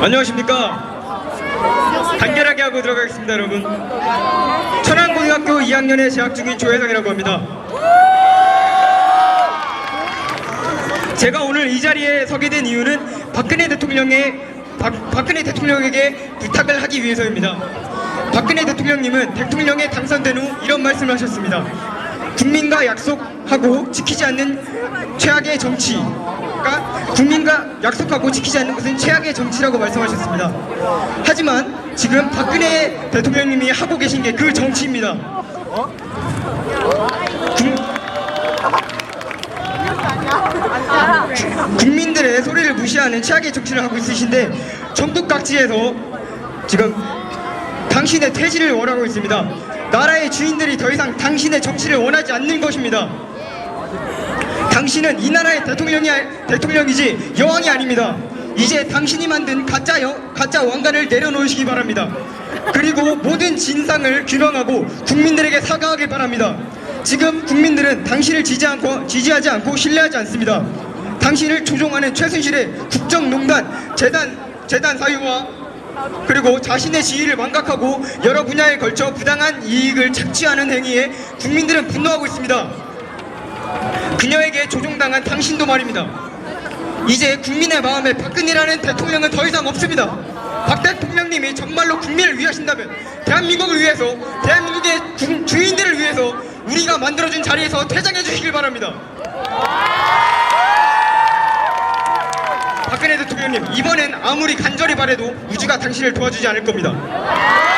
안녕하십니까. 간결하게 하고 들어가겠습니다, 여러분. 천안고등학교 2학년에 재학 중인 조혜성이라고 합니다. 제가 오늘 이 자리에 서게 된 이유는 박근혜 대통령의 박, 박근혜 대통령에게 부탁을 하기 위해서입니다. 박근혜 대통령님은 대통령에 당선된 후 이런 말씀을 하셨습니다. 국민과 약속하고 지키지 않는 최악의 정치 가 국민과 약속하고 지키지 않는 것은 최악의 정치라고 말씀하셨습니다. 하지만 지금 박근혜 대통령님이 하고 계신 게 그 정치입니다. 국- 국민들의 소리를 무시하는 최악의 정치를 하고 있으신데 전국 각지에서 지금 당신의 퇴진을 원하고 있습니다. 나라의 주인들이 더 이상 당신의 정치를 원하지 않는 것입니다. 당신은 이 나라의 대통령이 아- 대통령이지 여왕이 아닙니다. 이제 당신이 만든 가짜 여, 가짜 왕관을 내려놓으시기 바랍니다. 그리고 모든 진상을 규명하고 국민들에게 사과하길 바랍니다. 지금 국민들은 당신을 지지 않고 지지하지 않고 신뢰하지 않습니다. 당신을 조종하는 최순실의 국정농단 재단 재단 사유와 그리고 자신의 지위를 망각하고 여러 분야에 걸쳐 부당한 이익을 착취하는 행위에 국민들은 분노하고 있습니다. 그녀에게 조종당한 당신도 말입니다. 이제 국민의 마음에 박근혜라는 대통령은 더 이상 없습니다. 박 대통령님이 정말로 국민을 위하신다면 대한민국을 위해서 대한민국의 주, 주인들을 위해서 우리가 만들어준 자리에서 퇴장해 주시길 바랍니다. 박근혜 대통령님 이번엔 아무리 간절히 바래도 우주가 당신을 도와주지 않을 겁니다.